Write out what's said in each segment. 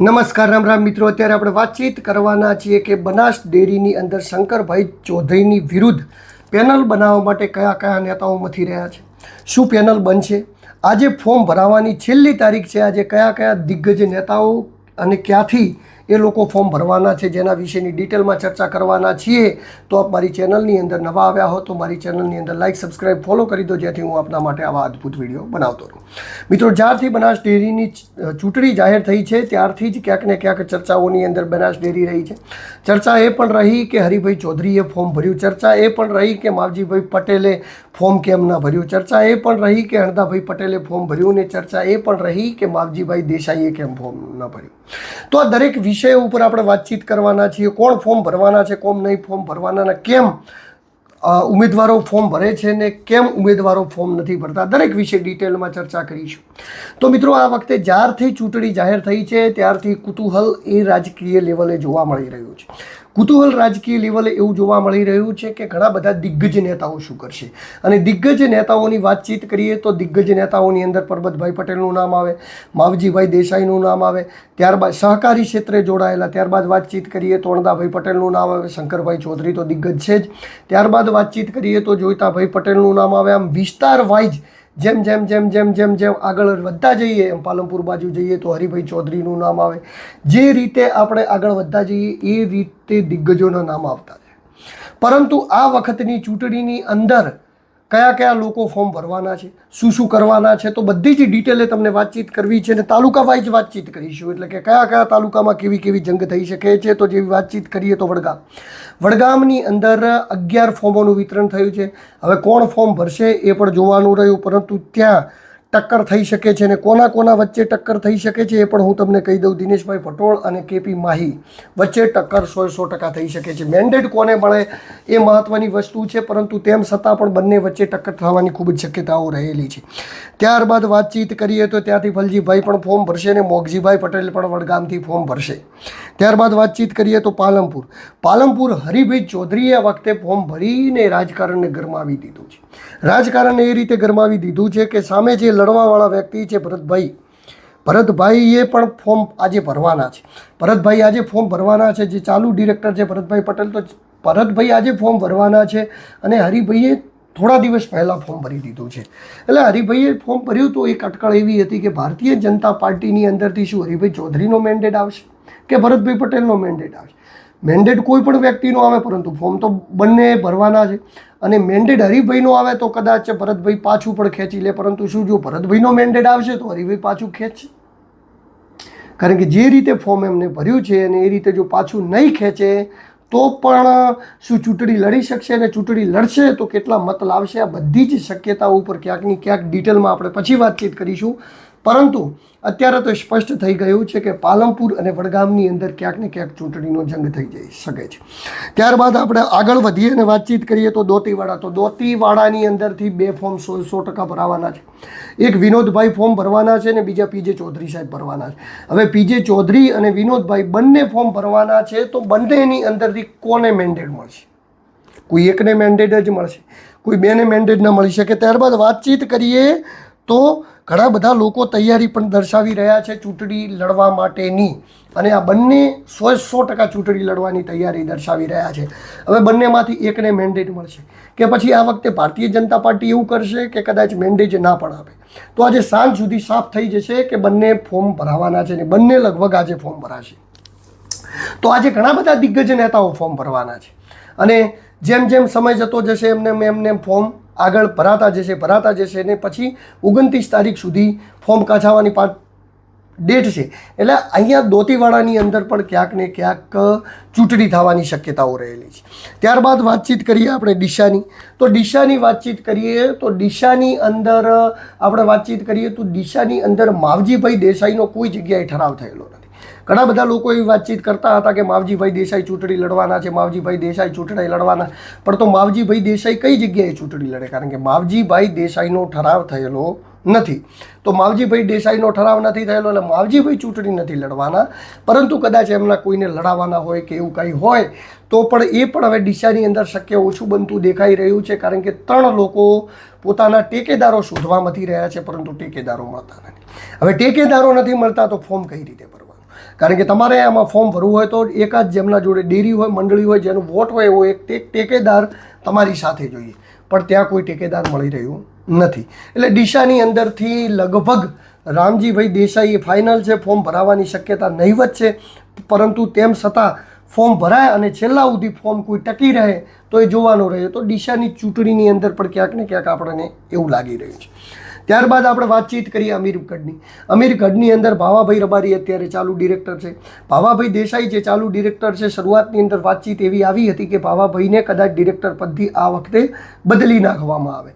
નમસ્કાર, રામ રામ. મિત્રો, અત્યારે આપણે વાતચીત કરવાના છીએ કે બનાસ ડેરીની અંદર શંકરભાઈ ચૌધરીની વિરુદ્ધ પેનલ બનાવવા માટે કયા કયા નેતાઓ મથી રહ્યા છે? શું પેનલ બનશે? આજે ફોર્મ ભરાવાની છેલ્લી તારીખ છે. આજે કયા કયા દિગ્ગજ નેતાઓ અને ક્યાંથી એ લોકો ફોર્મ ભરવાના છે, જેના વિશેની ડિટેલમાં ચર્ચા કરવાના છીએ, તો આપ મારી ચેનલની અંદર નવા આવ્યા હો, તો મારી ચેનલની અંદર લાઇક સબસ્ક્રાઇબ ફોલો કરી દો, જેથી હું આપના માટે આવા અદ્ભુત વીડિયો બનાવતો રહું. મિત્રો, જ્યારથી બનાસ ડેરીની ચૂંટણી જાહેર થઈ છે, ત્યારથી જ ક્યાંક ને ક્યાંક ચર્ચાઓની અંદર બનાસ ડેરી રહી છે. ચર્ચા એ પણ રહી કે હરિભાઈ ચૌધરીએ ફોર્મ ભર્યું ચર્ચા, એ પણ રહી કે માવજીભાઈ પટેલે ફોર્મ કેમ ના ભર્યું ચર્ચા, એ પણ રહી કે હણદાભાઈ પટેલે ફોર્મ ભર્યું ને ચર્ચા, એ પણ રહી કે માવજીભાઈ દેસાઈએ કેમ ફોર્મ ન ભર્યું. તો આ દરેક વિષય ઉપર આપણે વાતચીત કરવાના છીએ. કોણ ફોર્મ ભરવાના છે કોણ નહીં ફોર્મ ભરવાના ને કેમ ઉમેદવારો ફોર્મ ભરે છે ને કેમ ઉમેદવારો ફોર્મ નથી ભરતા? દરેક વિશે ડિટેલમાં ચર્ચા કરીશું. તો મિત્રો, આ વખતે જ્યારથી ચૂંટણી જાહેર થઈ છે, ત્યારથી કુતૂહલ એ રાજકીય લેવલે જોવા મળી રહ્યું છે. કુતૂહલ રાજકીય લેવલે એવું જોવા મળી રહ્યું છે કે ઘણા બધા દિગ્ગજ નેતાઓ શું કરશે? અને દિગ્ગજ નેતાઓની વાતચીત કરીએ તો દિગ્ગજ નેતાઓની અંદર પરબતભાઈ પટેલનું નામ આવે, માવજીભાઈ દેસાઈનું નામ આવે, ત્યારબાદ સહકારી ક્ષેત્રે જોડાયેલા, ત્યારબાદ વાતચીત કરીએ તો અણદાભાઈ પટેલનું નામ આવે, શંકરભાઈ ચૌધરી તો દિગ્ગજ છે જ. ત્યારબાદ વાતચીત કરીએ તો જોઈતાભાઈ પટેલનું નામ આવે. આમ વિસ્તાર વાઇઝ જેમ જેમ જેમ જેમ જેમ જેમ આગળ વધતા જઈએ, એમ પાલનપુર બાજુ જઈએ તો હરિભાઈ ચૌધરીનું નામ આવે. જે રીતે આપણે આગળ વધતા જઈએ, એ રીતે દિગ્ગજોના નામ આવતા છે. પરંતુ આ વખતની ચૂંટણીની અંદર કયા કયા લોકો ફોર્મ ભરવાના છે, શું શું કરવાના છે, તો બધી જ ડિટેલે તમને વાતચીત કરવી છે અને તાલુકા વાઇઝ વાતચીત કરીશું. એટલે કે કયા કયા તાલુકામાં કેવી કેવી જંગ થઈ શકે છે, તો જેવી વાતચીત કરીએ તો વડગામ. વડગામની અંદર અગિયાર ફોર્મોનું વિતરણ થયું છે. હવે કોણ ફોર્મ ભરશે એ પણ જોવાનું રહ્યું, પરંતુ ત્યાં ટક્કર થઈ શકે છે અને કોના કોના વચ્ચે ટક્કર થઈ શકે છે એ પણ હું તમને કહી દઉં. દિનેશભાઈ પટોળ અને કેપી માહી વચ્ચે ટક્કર સો સો ટકા થઈ શકે છે. મેન્ડેટ કોને મળે એ મહત્ત્વની વસ્તુ છે, પરંતુ તેમ છતાં પણ બંને વચ્ચે ટક્કર થવાની ખૂબ જ શક્યતાઓ રહેલી છે. ત્યારબાદ વાતચીત કરીએ તો ત્યાંથી ફલજીભાઈ પણ ફોર્મ ભરશે અને મોગજીભાઈ પટેલ પણ વડગામથી ફોર્મ ભરશે. ત્યારબાદ વાતચીત કરીએ તો પાલમપુર પાલમપુર હરિભાઈ ચૌધરીએ આ વખતે ફોર્મ ભરીને રાજકારણને ગરમાવી દીધું છે. રાજકારણને એ રીતે ગરમાવી દીધું છે કે સામે જે લડવાવાળા વ્યક્તિ છે ભરતભાઈ. ભરતભાઈએ પણ ફોર્મ આજે ભરવાના છે. ભરતભાઈ આજે ફોર્મ ભરવાના છે. જે ચાલુ ડિરેક્ટર છે ભરતભાઈ પટેલ તો ભરતભાઈ આજે ફોર્મ ભરવાના છે અને હરિભાઈએ થોડા દિવસ પહેલાં ફોર્મ ભરી દીધું છે. એટલે હરિભાઈએ ફોર્મ ભર્યું તો એક અટકળ એવી હતી કે ભારતીય જનતા પાર્ટીની અંદરથી શું હરિભાઈ ચૌધરીનો મેન્ડેટ આવશે કે ભરતભાઈ પટેલનો મેન્ડેટ આવશે? મેન્ડેટ કોઈ પણ વ્યક્તિનો આવે, પરંતુ ફોર્મ તો બંને ભરવાના છે. અને મેન્ડેટ હરિભાઈનો આવે તો કદાચ ભરતભાઈ પાછું પણ ખેંચી લે, પરંતુ શું, જો ભરતભાઈનો મેન્ડેટ આવશે તો હરિભાઈ પાછું ખેંચશે. કારણ કે જે રીતે ફોર્મ એમને ભર્યું છે અને એ રીતે જો પાછું નહીં ખેંચે, તો પણ શું, ચૂંટણી લડી શકશે અને ચૂંટણી લડશે, તો કેટલા મત લાવશે, આ બધી જ શક્યતાઓ ઉપર ક્યાંકની ક્યાંક ડિટેલમાં આપણે પછી વાતચીત કરીશું. પરંતુ અત્યારે તો સ્પષ્ટ થઈ ગયું છે કે પાલમપુર અને વડગામની અંદર ક્યાંક ને ક્યાંક ચૂંટણીનો જંગ થઈ જઈ શકે છે. ત્યારબાદ આપણે આગળ વધીએ અને વાતચીત કરીએ તો દોતીવાડા. તો દોતીવાડાની અંદરથી બે ફોર્મ સો સો ટકા ભરાવાના છે. એક વિનોદભાઈ ફોર્મ ભરવાના છે અને બીજા પીજે ચૌધરી સાહેબ ભરવાના છે. હવે પીજે ચૌધરી અને વિનોદભાઈ બંને ફોર્મ ભરવાના છે તો બંનેની અંદરથી કોને મેન્ડેટ મળશે? કોઈ એકને મેન્ડેટ જ મળશે? કોઈ બેને મેન્ડેટ ન મળી શકે. ત્યારબાદ વાતચીત કરીએ તો ઘણા બધા લોકો તૈયારી પણ દર્શાવી રહ્યા છે ચૂંટણી લડવા માટેની. અને આ બંને સો સો ટકા ચૂંટણી લડવાની તૈયારી દર્શાવી રહ્યા છે. હવે બંનેમાંથી એકને મેન્ડેટ મળશે. કે પછી આ વખતે ભારતીય જનતા પાર્ટી એવું કરશે કે કદાચ મેન્ડેટ ના પણ આપે. તો આજે સાંજ સુધી સાફ થઈ જશે કે બંને ફોર્મ ભરાવાના છે ને બંને લગભગ આજે ફોર્મ ભરાશે. તો આજે ઘણા બધા દિગ્ગજ નેતાઓ ફોર્મ ભરવાના છે. અને જેમ જેમ સમય જતો જશે એમને એમ એમને ફોર્મ આગળ ભરાતા જશે ભરાતા જશે ને પછી ઓગણત્રીસ તારીખ સુધી ફોર્મ કાઢાવાની પા ડેટ છે. એટલે અહીંયા દોતીવાડાની અંદર પણ ક્યાંક ને ક્યાંક ચૂંટણી થવાની શક્યતાઓ રહેલી છે. ત્યારબાદ વાતચીત કરીએ આપણે ડીશાની તો ડીશાની વાતચીત કરીએ તો ડીશાની અંદર, આપણે વાતચીત કરીએ તો ડીશાની અંદર માવજીભાઈ દેસાઈનો કોઈ જગ્યાએ ઠરાવ થયેલો નથી. ઘણા બધા લોકો એવી વાતચીત કરતા હતા કે માવજીભાઈ દેસાઈ ચૂંટણી લડવાના છે, માવજીભાઈ દેસાઈ ચૂંટણી લડવાના. પણ તો માવજીભાઈ દેસાઈ કઈ જગ્યાએ ચૂંટણી લડે? કારણ કે માવજીભાઈ દેસાઈનો ઠરાવ થયેલો નથી. તો માવજીભાઈ દેસાઈનો ઠરાવ નથી થયેલો એટલે માવજીભાઈ ચૂંટણી નથી લડવાના. પરંતુ કદાચ એમના કોઈને લડાવવાના હોય કે એવું કંઈ હોય, તો પણ એ પણ હવે ડીસાની અંદર શક્ય ઓછું બનતું દેખાઈ રહ્યું છે. કારણ કે ત્રણ લોકો પોતાના ટેકેદારો શોધવા મથી રહ્યા છે, પરંતુ ટેકેદારો મળતા નથી. હવે ટેકેદારો નથી મળતા તો ફોર્મ કઈ રીતે ભરવાનું કારણ કે તમારે આમાં ફોર્મ ભરવું હોય તો એકાદ જેમના જોડે ડેરી હોય, મંડળી હોય, જેનો વોટ હોય એવો એક ટેકેદાર તમારી સાથે જોઈએ. પણ ત્યાં કોઈ ટેકેદાર મળી રહ્યું નથી. એટલે ડીશાની અંદરથી લગભગ રામજીભાઈ દેસાઈ ફાઇનલ છે ફોર્મ ભરાવાની શક્યતા નહીવત છે. પરંતુ તેમ છતાં ફોર્મ ભરાય અને છેલ્લા સુધી ફોર્મ કોઈ ટકી રહે તો એ જોવાનું રહે. તો ડીશાની ચૂંટણીની અંદર પણ ક્યાંક ને ક્યાંક આપણને એવું લાગી રહ્યું છે. ત્યારબાદ આપણે વાતચીત કરીએ અમીરગઢની અમીરગઢની અંદર ભાવાભાઈ રબારી અત્યારે ચાલુ ડિરેક્ટર છે. ભાવાભાઈ દેસાઈ જે ચાલુ ડિરેક્ટર છે, શરૂઆતની અંદર વાતચીત એવી આવી હતી કે ભાવાભાઈને કદાચ ડિરેક્ટર પદથી આ વખતે બદલી નાખવામાં આવે.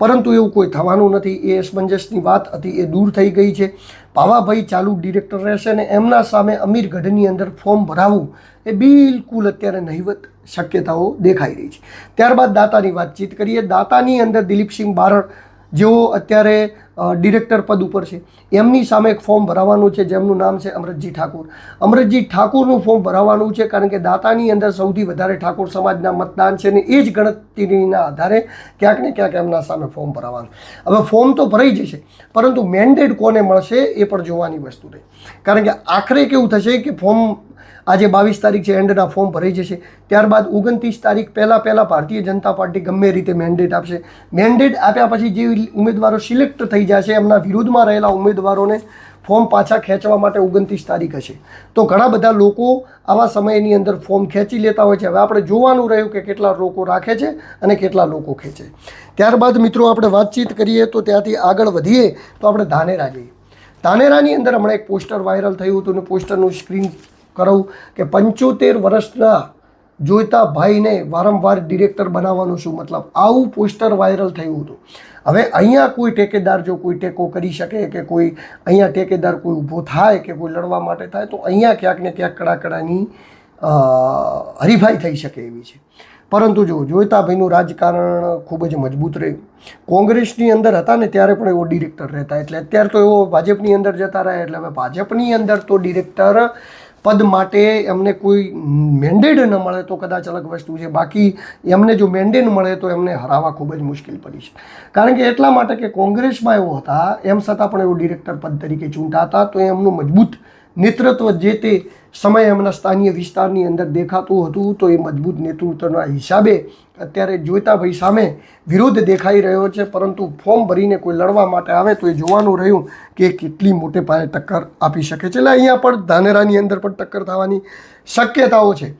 પરંતુ એવું કોઈ થવાનું નથી. એ અસમંજસની વાત હતી, એ દૂર થઈ ગઈ છે. ભાવાભાઈ ચાલુ ડિરેક્ટર રહેશે અને એમના સામે અમીરગઢની અંદર ફોર્મ ભરાવવું એ બિલકુલ અત્યારે નહિવત શક્યતાઓ દેખાઈ રહી છે. ત્યારબાદ દાતાની વાતચીત કરીએ. દાતાની અંદર દિલીપસિંહ બારડ જેઓ અત્યારે ડિરેક્ટર પદ ઉપર છે. એમની સામે એક ફોર્મ ભરાવાનું છે, જેમનું નામ છે અમરતજી ઠાકોર. અમરતજી ઠાકોરનું ફોર્મ ભરાવાનું છે કારણ કે દાતાની અંદર સૌથી વધારે ઠાકોર સમાજના મતદાન છે ને એ જ ગણતરીના આધારે ક્યાંક ને ક્યાંક એમના સામે ફોર્મ ભરાવાનું. હવે ફોર્મ તો ભરાઈ જશે, પરંતુ મેન્ડેટ કોને મળશે એ પણ જોવાની વસ્તુ રહી. કારણ કે આખરે કેવું થશે કે ફોર્મ આજે બાવીસ તારીખ છે એન્ડના ફોર્મ ભરાઈ જશે. ત્યારબાદ ઓગણત્રીસ તારીખ પહેલાં પહેલાં ભારતીય જનતા પાર્ટી ગમે રીતે મેન્ડેટ આપશે. મેન્ડેટ આપ્યા પછી જે ઉમેદવારો સિલેક્ટ થઈ જશે, એમના વિરુદ્ધમાં રહેલા ઉમેદવારોને ફોર્મ પાછા ખેંચવા માટે ઓગણત્રીસ તારીખ હશે. તો ઘણા બધા લોકો આવા સમયની અંદર ફોર્મ ખેંચી લેતા હોય છે. હવે આપણે જોવાનું રહ્યું કે કેટલા લોકો રાખે છે અને કેટલા લોકો ખેંચે. ત્યારબાદ મિત્રો આપણે વાતચીત કરીએ તો ત્યાંથી આગળ વધીએ તો આપણે ધાનેરા જઈએ. ધાનેરાની અંદર હમણાં એક પોસ્ટર વાયરલ થયું હતું ને પોસ્ટરનું સ્ક્રીન કરાવું કે પંચોતેર વર્ષના જોઈતા ભાઈને વારંવાર ડિરેક્ટર બનાવવાનો શું મતલબ આવું પોસ્ટર વાયરલ થયું હતું. હવે અહીંયા કોઈ ટેકેદાર જો કોઈ ટેકો કરી શકે કે કોઈ અહીંયા ટેકેદાર કોઈ ઊભો થાય કે કોઈ લડવા માટે થાય, તો અહીંયા ક્યાંક ને ક્યાંક કડાકડાની હરીફાઈ થઈ શકે એવી છે. પરંતુ જો જોઈતાભાઈનું રાજકારણ ખૂબ જ મજબૂત રહ્યું. કોંગ્રેસની અંદર હતા ને ત્યારે પણ એવો ડિરેક્ટર રહેતા. એટલે અત્યારે તો એવો ભાજપની અંદર જતા રહ્યા. એટલે હવે ભાજપની અંદર તો ડિરેક્ટર પદ માટે એમને કોઈ મેન્ડેટ ન મળે તો કદાચ અલગ વસ્તુ છે. બાકી એમને જો મેન્ડેટ મળે તો એમને હરાવવા ખૂબ જ મુશ્કેલ પડી છે. કારણ કે એટલા માટે કે કોંગ્રેસમાં એવો હતા, એમ છતાં પણ એવો ડિરેક્ટર પદ તરીકે ચૂંટાતા તો એમનું મજબૂત નેતૃત્વ જે તે સમયે એમના સ્થાનીય વિસ્તારની અંદર દેખાતું હતું તો એ મજબૂત નેતૃત્વના હિસાબે અત્યારે જોઈતાભાઈ સામે વિરોધ દેખાઈ રહ્યો છે, પરંતુ ફોર્મ ભરીને કોઈ લડવા માટે આવે તો એ જોવાનું રહ્યું કે કેટલી મોટે પાયે ટક્કર આપી શકે છે. એટલે અહીંયા પણ ધાનેરાની અંદર પણ ટક્કર થવાની શક્યતાઓ છે.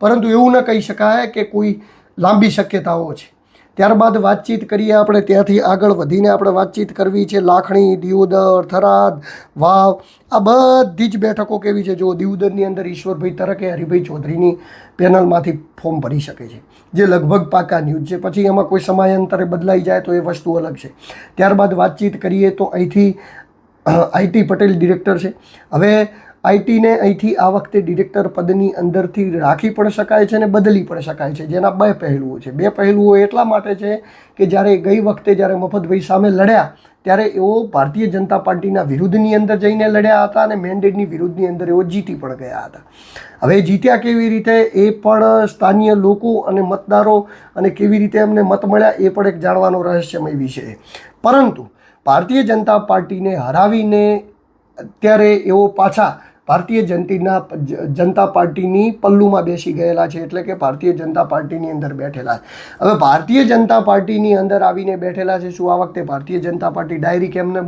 પરંતુ એવું ન કહી શકાય કે કોઈ લાંબી શક્યતાઓ છે. ત્યારબાદ વાતચીત કરીએ આપણે, ત્યાંથી આગળ વધીને આપણે વાતચીત કરવી છે, લાખણી, દિયોદર, થરાદ, વાવ, આ બધી જ બેઠકો કેવી છે? જો દિયોદરની અંદર ઈશ્વરભાઈ તરકે, હરિભાઈ ચૌધરીની પેનલમાંથી ફોર્મ ભરી શકે છે. જે લગભગ પાકા ન્યૂઝ છે. પછી એમાં કોઈ સમયાંતરે બદલાઈ જાય તો એ વસ્તુ અલગ છે. ત્યારબાદ વાતચીત કરીએ તો અહીંથી આઈટી પટેલ ડિરેક્ટર છે. હવે આઈટીને અહીંથી આ વખતે ડિરેક્ટર પદની અંદરથી રાખી પણ શકાય છે અને બદલી પણ શકાય છે. જેના બે પહેલુઓ છે. બે પહેલુઓ એટલા માટે છે કે જ્યારે ગઈ વખતે જ્યારે મફતભાઈ સામે લડ્યા, ત્યારે એઓ ભારતીય જનતા પાર્ટીના વિરુદ્ધની અંદર જઈને લડ્યા હતા અને મેન્ડેટની વિરુદ્ધની અંદર એઓ જીતી પણ ગયા હતા. હવે જીત્યા કેવી રીતે, એ પણ સ્થાનીય લોકો અને મતદારો અને કેવી રીતે એમને મત મળ્યા, એ પણ એક જાણવાનો રહસ્યમય વિષય પરંતુ ભારતીય જનતા પાર્ટીને હરાવીને અત્યારે એઓ પાછા ભારતીય જનતીના જનતા પાર્ટીની પલ્લુમાં બેસી ગયેલા છે એટલે કે ભારતીય જનતા પાર્ટીની અંદર બેઠેલા છે. હવે ભારતીય જનતા પાર્ટીની અંદર આવીને બેઠેલા છે શું આ વખતે ભારતીય જનતા પાર્ટી ડાયરી કેમને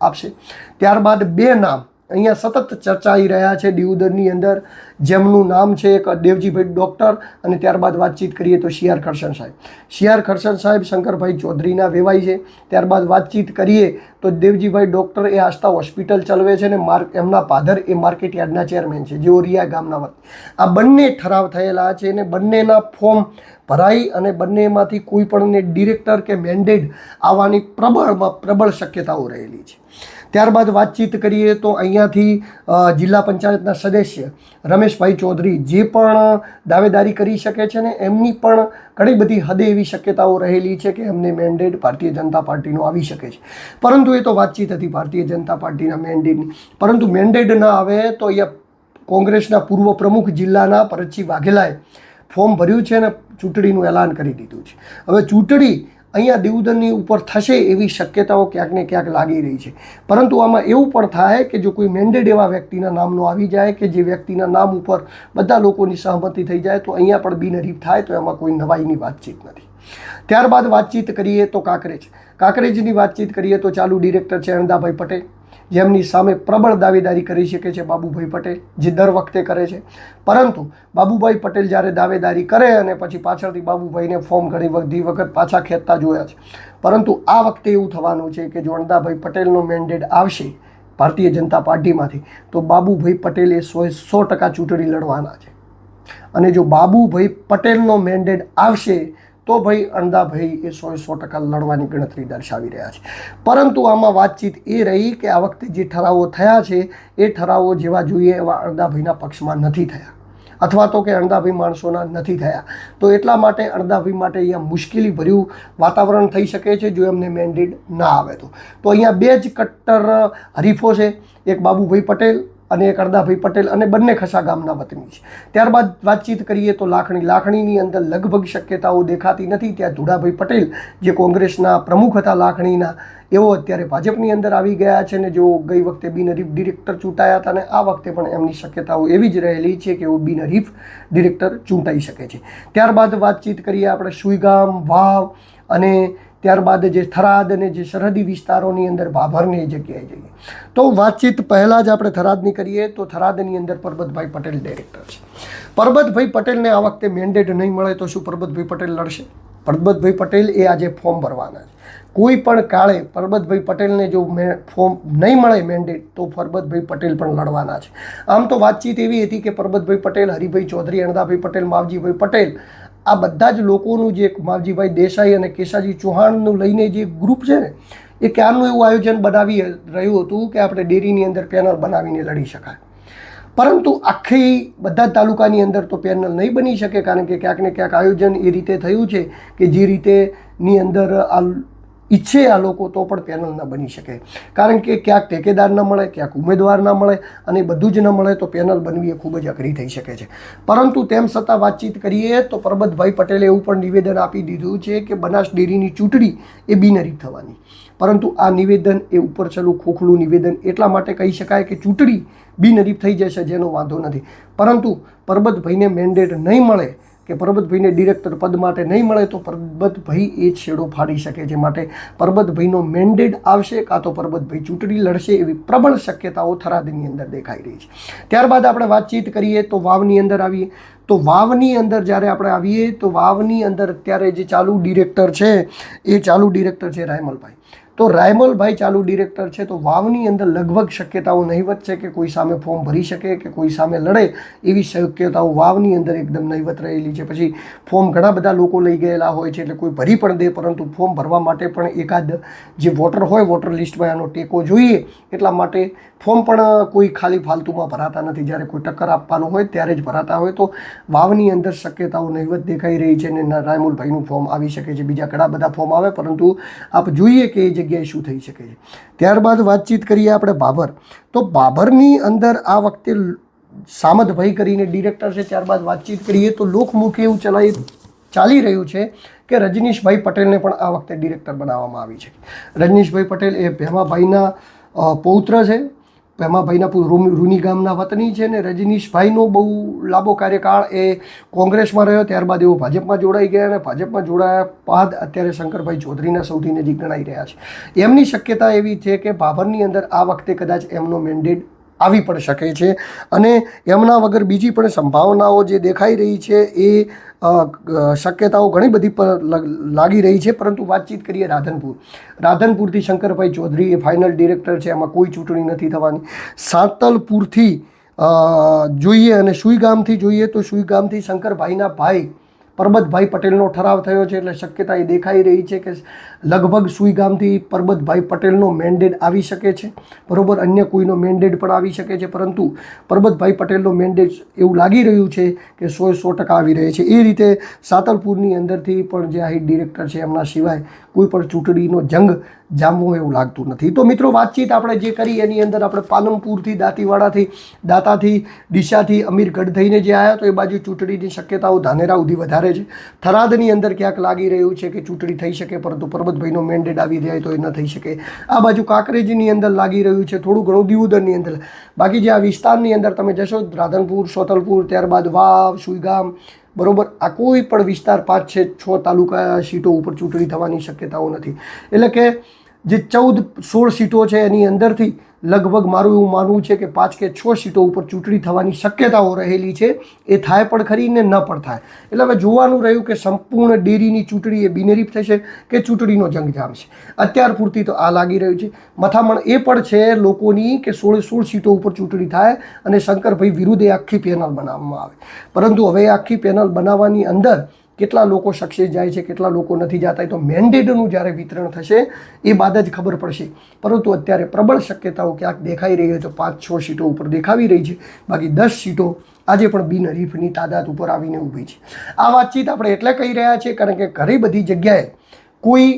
આપશે? ત્યારબાદ બે નામ અહીંયા સતત ચર્ચાઈ રહ્યા છે દીવદરની અંદર. જેમનું નામ છે એક દેવજીભાઈ ડૉક્ટર અને ત્યારબાદ વાતચીત કરીએ તો શિયાર ખરસણ સાહેબ. શિયાર ખરસણ સાહેબ શંકરભાઈ ચૌધરીના વેવાય છે. ત્યારબાદ વાતચીત કરીએ તો દેવજીભાઈ ડૉક્ટર એ આસ્થા હોસ્પિટલ ચલાવે છે અને માર્ક એમના ફાધર એ માર્કેટ યાર્ડના ચેરમેન છે, જેઓ રિયા ગામના વતી. આ બંને ઠરાવ થયેલા છે અને બંનેના ફોર્મ ભરાઈ અને બંનેમાંથી કોઈ પણને ડિરેક્ટર કે મેન્ડેટ આવવાની પ્રબળમાં પ્રબળ શક્યતાઓ રહેલી છે. ત્યારબાદ વાતચીત કરીએ તો અહીંયાથી જિલ્લા પંચાયતના સદસ્ય રમેશભાઈ ચૌધરી જે પણ દાવેદારી કરી શકે છે ને એમની પણ ઘણી બધી હદે એવી શક્યતાઓ રહેલી છે કે એમને મેન્ડેટ ભારતીય જનતા પાર્ટીનો આવી શકે છે. પરંતુ એ તો વાતચીત હતી ભારતીય જનતા પાર્ટીના મેન્ડેટની પરંતુ મેન્ડેટ ના આવે તો અહીંયા કોંગ્રેસના પૂર્વ પ્રમુખ જિલ્લાના પરચી વાઘેલાએ ફોર્મ ભર્યું છે અને ચૂંટણીનું એલાન કરી દીધું છે. હવે ચૂંટણી અહીંયા દેવદનની ઉપર થશે એવી શક્યતાઓ ક્યાંક ને ક્યાંક લાગી રહી છે. પરંતુ આમાં એવું પણ થાય કે જો કોઈ મેન્ડેડ એવા વ્યક્તિના નામનો આવી જાય કે જે વ્યક્તિના નામ ઉપર બધા લોકોની સહમતિ થઈ જાય, તો અહીંયા પણ બિનહરીફ થાય, તો એમાં કોઈ નવાઈની વાતચીત નથી. ત્યારબાદ વાતચીત કરીએ તો કાંકરેજ. કાંકરેજની વાતચીત કરીએ તો ચાલુ ડિરેક્ટર છે અણદાભાઈ પટેલ. જેમની સામે પ્રબળ દાવેદારી કરી શકે છે બાબુભાઈ પટેલ, જે દર વખતે કરે છે. પરંતુ બાબુભાઈ પટેલ જ્યારે દાવેદારી કરે અને પછી પાછળથી બાબુભાઈને ફોર્મ ઘણી બધી વખત પાછા ખેંચતા જોયા છે. પરંતુ આ વખતે એવું થવાનું છે કે જો અણદાભાઈ પટેલનો મેન્ડેટ આવશે ભારતીય જનતા પાર્ટીમાંથી, તો બાબુભાઈ પટેલ એ સો સો ટકા ચૂંટણી લડવાના છે. અને જો બાબુભાઈ પટેલનો મેન્ડેટ આવશે તો ભાઈ અણદાભાઈ એ સો સો ટકા લડવાની ગણતરી દર્શાવી રહ્યા છે. પરંતુ આમાં વાતચીત એ રહી કે આ વખતે જે ઠરાવો થયા છે, એ ઠરાવો જેવા જોઈએ એવા અણદાભાઈના પક્ષમાં નથી થયા. અથવા તો કે અણદાભાઈ માણસોના નથી થયા. તો એટલા માટે અણદાભાઈ માટે અહીંયા મુશ્કેલી ભર્યું વાતાવરણ થઈ શકે છે જો એમને મેન્ડેટ ના આવે તો. તો અહીંયા બે જ કટ્ટર હરીફો છે. એક બાબુભાઈ પટેલ અને એક અરદાભાઈ પટેલ અને બંને ખસા ગામના વતની છે. ત્યારબાદ વાતચીત કરીએ તો લાખણી લાખણીની અંદર લગભગ શક્યતાઓ દેખાતી નથી. ત્યાં ધુડાભાઈ પટેલ, જે કોંગ્રેસના પ્રમુખ હતા લાખણીના એવો અત્યારે ભાજપની અંદર આવી ગયા છે ને જો ગઈ વખતે બિનહરીફ ડિરેક્ટર ચૂંટાયા હતા અને આ વખતે પણ એમની શક્યતાઓ એવી જ રહેલી છે કે એઓ બિનહરીફ ડિરેક્ટર ચૂંટાઈ શકે છે. ત્યારબાદ વાતચીત કરીએ આપણે સુઈગામ, વાવ અને ત્યારબાદ જે થરાદ અને જે સરહદી વિસ્તારોની અંદર ભાભરની એ જગ્યાએ જઈએ. તો વાતચીત પહેલાં જ આપણે થરાદની કરીએ તો થરાદની અંદર પરબતભાઈ પટેલ ડાયરેક્ટર છે. પરબતભાઈ પટેલને આ વખતે મેન્ડેટ નહીં મળે તો શું પરબતભાઈ પટેલ લડશે? પરબતભાઈ પટેલ એ આજે ફોર્મ ભરવાના છે. કોઈ પણ કાળે પરબતભાઈ પટેલને જો મે ફોર્મ નહીં મળે મેન્ડેટ તો પરબતભાઈ પટેલ પણ લડવાના છે. આમ તો વાતચીત એવી હતી કે પરબતભાઈ પટેલ, હરિભાઈ ચૌધરી અણદાભાઈ પટેલ, માવજીભાઈ પટેલ આ બધા જ લોકોનું જે માવજીભાઈ દેસાઈ અને કેશાજી ચૌહાણનું લઈને જે ગ્રુપ છે ને, એ ક્યારનું એવું આયોજન બનાવી રહ્યું હતું કે આપણે ડેરીની અંદર પેનલ બનાવીને લડી શકાય. પરંતુ આખી બધા તાલુકાની અંદર તો પેનલ નહીં બની શકે, કારણ કે ક્યાંક ને ક્યાંક આયોજન એ રીતે થયું છે કે જે રીતેની અંદર આ ઈચ્છે આ લોકો તો પણ પેનલ ન બની શકે. કારણ કે ક્યાંક ટેકેદાર ન મળે, ક્યાંક ઉમેદવાર ન મળે અને બધું જ ન મળે તો પેનલ બનવી એ ખૂબ જ અઘરી થઈ શકે છે. પરંતુ તેમ છતાં વાતચીત કરીએ તો પરબતભાઈ પટેલે એવું પણ નિવેદન આપી દીધું છે કે બનાસ ડેરીની ચૂંટણી એ બિનહરીફ થવાની. પરંતુ આ નિવેદન એ ઉપર છેલ્લું ખોખલું નિવેદન એટલા માટે કહી શકાય કે ચૂંટણી બિનહરીફ થઈ જશે, જેનો વાંધો નથી. પરંતુ પરબતભાઈને મેન્ડેટ નહીં મળે કે પરબતભાઈને ડિરેક્ટર પદ માટે નહીં મળે તો પરબતભાઈ એ છેડો ફાડી શકે છે માટે પરબતભાઈનો મેન્ડેટ આવશે કાં તો પરબતભાઈ ચૂંટણી લડશે એવી પ્રબળ શક્યતાઓ થરાદની અંદર દેખાઈ રહી છે. ત્યારબાદ આપણે વાતચીત કરીએ તો વાવની અંદર આવીએ. તો વાવની અંદર જ્યારે આપણે આવીએ તો વાવની અંદર અત્યારે જે ચાલુ ડિરેક્ટર છે એ ચાલુ ડિરેક્ટર છે રાયમલભાઈ. તો રાયમલભાઈ ચાલુ ડિરેક્ટર છે, તો વાવની અંદર લગભગ શક્યતાઓ નહીવત છે કે કોઈ સામે ફોર્મ ભરી શકે કે કોઈ સામે લડે એવી શક્યતાઓ વાવની અંદર એકદમ નહીવત રહેલી છે. પછી ફોર્મ ઘણા બધા લોકો લઈ ગયેલા હોય છે, એટલે કોઈ ભરી પણ દે, પરંતુ ફોર્મ ભરવા માટે પણ એકાદ જે વોટર હોય, વોટર લિસ્ટમાં એનો ટેકો જોઈએ, એટલા માટે ફોર્મ પણ કોઈ ખાલી ફાલતુમાં ભરાતા નથી. જ્યારે કોઈ ટક્કર આપવાનું હોય, ત્યારે જ ભરાતા હોય. તો વાવની અંદર શક્યતાઓ નહીવત દેખાઈ રહી છે અને રાયમુલભાઈનું ફોર્મ આવી શકે છે. બીજા ઘણા બધા ફોર્મ આવે, પરંતુ આપ જોઈએ કે એ જગ્યાએ શું થઈ શકે છે? ત્યારબાદ વાતચીત કરીએ આપણે બાબર. તો બાબરની અંદર આ વખતે સામદભાઈ કરીને ડિરેક્ટર છે, ત્યારબાદ વાતચીત કરીએ તો લોકમુખે એવું ચલાવી ચાલી રહ્યું છે કે રજનીશભાઈ પટેલને પણ આ વખતે ડિરેક્ટર બનાવવામાં આવી છે. રજનીશભાઈ પટેલ એ ભેમાભાઈના પૌત્ર છે. ભેમાભાઈના પુ- રૂ- રૂની ગામના વતની છે ને રજનીશભાઈનો બહુ લાંબો કાર્યકાળ એ કોંગ્રેસમાં રહ્યો, ત્યારબાદ એઓ ભાજપમાં જોડાઈ ગયા અને ભાજપમાં જોડાયા બાદ અત્યારે શંકરભાઈ ચૌધરીના સૌથી નજીક ગણાઈ રહ્યા છે. એમની શક્યતા એવી છે કે ભાભરની અંદર આ વખતે કદાચ એમનો મેન્ડેટ આવી પણ શકે છે અને એમના વગર બીજી પણ સંભાવનાઓ જે દેખાઈ રહી છે એ શક્યતાઓ ઘણી બધી પર લાગી રહી છે, પરંતુ વાતચીત કરીએ રાધનપુર. રાધનપુરથી શંકરભાઈ ચૌધરી એ ફાઇનલ ડિરેક્ટર છે, એમાં કોઈ ચૂંટણી નથી થવાની. સાંતલપુરથી જોઈએ અને સુઈગામથી જોઈએ તો સુઈગામથી શંકરભાઈના ભાઈ પરબતભાઈ પટેલનો ઠરાવ થયો છે એટલે શક્યતા એ દેખાઈ રહી છે કે લગભગ સુઈગામથી પરબતભાઈ પટેલનો મેન્ડેટ આવી શકે છે. બરોબર, અન્ય કોઈનો મેન્ડેટ પણ આવી શકે છે. પરંતુ પરબતભાઈ પટેલનો મેન્ડેટ એવું લાગી રહ્યું છે કે સો સો ટકા આવી રહે છે. એ રીતે સાતલપુરની અંદરથી પણ જે હાઈટ ડિરેક્ટર છે એમના સિવાય કોઈ પણ ચૂંટણીનો જંગ જામવો એવું લાગતું નથી. તો મિત્રો, વાતચીત આપણે જે કરી એની અંદર આપણે પાલનપુરથી, દાંતીવાડાથી, દાતાથી દિશાથી અમીરગઢ થઈને જે આવ્યા તો એ બાજુ ચૂંટણીની શક્યતાઓ ધાનેરા સુધી વધારે છે. થરાદની અંદર ક્યાંક લાગી રહ્યું છે કે ચૂંટણી થઈ શકે, પરંતુ પરબતભાઈનો મેન્ડેટ આવી જાય તો એ ન થઈ શકે. આ બાજુ કાંકરેજની અંદર લાગી રહ્યું છે, થોડું ઘણું દિવદરની અંદર. બાકી જે આ વિસ્તારની અંદર તમે જશો, રાધનપુર સોતલપુર ત્યારબાદ વાવ, સુઈગામ, બરોબર, આ કોઈ પણ વિસ્તાર પાંચ છે છ તાલુકા સીટો ઉપર ચૂંટણી થવાની શક્યતાઓ નથી. એટલે કે જે ચૌદ, સોળ સીટો છે એની અંદરથી લગભગ મારું એવું માનવું છે કે પાંચ કે છ સીટો ઉપર ચૂંટણી થવાની શક્યતાઓ રહેલી છે. એ થાય પણ ખરી ને ન પણ થાય. એટલે હવે જોવાનું રહ્યું કે સંપૂર્ણ ડેરીની ચૂંટણી એ બિનહરીફ થશે કે ચૂંટણીનો જંગ જામશે અત્યાર પૂરતી તો આ લાગી રહ્યું છે. મથામણ એ પણ છે લોકોની કે સોળે સોળ સીટો ઉપર ચૂંટણી થાય અને શંકરભાઈ વિરુદ્ધ એ આખી પેનલ બનાવવામાં આવે. પરંતુ હવે આખી પેનલ બનાવવાની અંદર કેટલા લોકો સક્સેસ જાય છે, કેટલા લોકો નથી જતા તો મેન્ડેટનું જ્યારે વિતરણ થશે, એ બાદ જ ખબર પડશે. પરંતુ અત્યારે પ્રબળ શક્યતાઓ ક્યાંક દેખાઈ રહી હોય તો પાંચ, છ સીટો ઉપર દેખાવી રહી છે, બાકી દસ સીટો આજે પણ બિનહરીફની તાદાદ ઉપર આવીને ઊભી છે. આ વાતચીત આપણે એટલે કહી રહ્યા છીએ કારણ કે ઘણી બધી જગ્યાએ કોઈ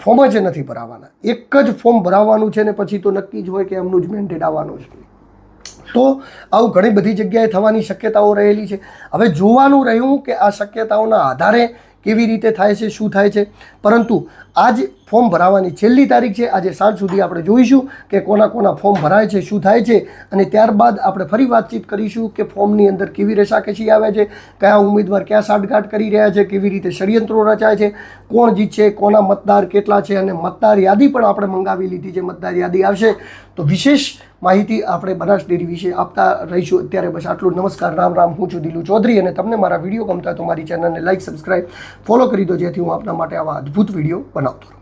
ફોર્મ જ નથી ભરાવાના. એક જ ફોર્મ ભરાવાનું છે ને પછી તો નક્કી જ હોય કે એમનું જ મેન્ડેટ આવવાનું છે તો આવું ઘણી બધી જગ્યાએ થવાની શક્યતાઓ રહેલી છે. હવે જોવાનું રહ્યું કે આ શક્યતાઓના આધારે કેવી રીતે થાય છે, શું થાય છે. પરંતુ આજ ફોર્મ ભરાવાની છેલ્લી તારીખ છે. આજે સાંજ સુધી આપણે જોઈશું કે કોના કોના ફોર્મ ભરાય છે, શું થાય છે. અને ત્યારબાદ આપણે ફરી વાતચીત કરીશું કે ફોર્મની અંદર કેવી રેસાકેશી આવે છે, કયા ઉમેદવાર ક્યાં સાઠગાંઠ કરી રહ્યા છે, કેવી રીતે ષડયંત્રો રચાય છે, કોણ જીતશે, કોના મતદાર કેટલા છે, અને મતદાર યાદી પણ આપણે મંગાવી લીધી છે. મતદાર યાદી આવશે. તો વિશેષ માહિતી આપણે બનાસ ડેરી વિશે આપતા રહીશું. અત્યારે બસ આટલું નમસ્કાર. રામ રામ. હું છું દિલુ ચૌધરી અને તમને મારા વીડિયો ગમતા તો મારી ચેનલને લાઇક સબસ્ક્રાઇબ, ફોલો કરી દો જેથી હું આપના માટે આવા અદ્ભુત વીડિયો બનાવતો રહું.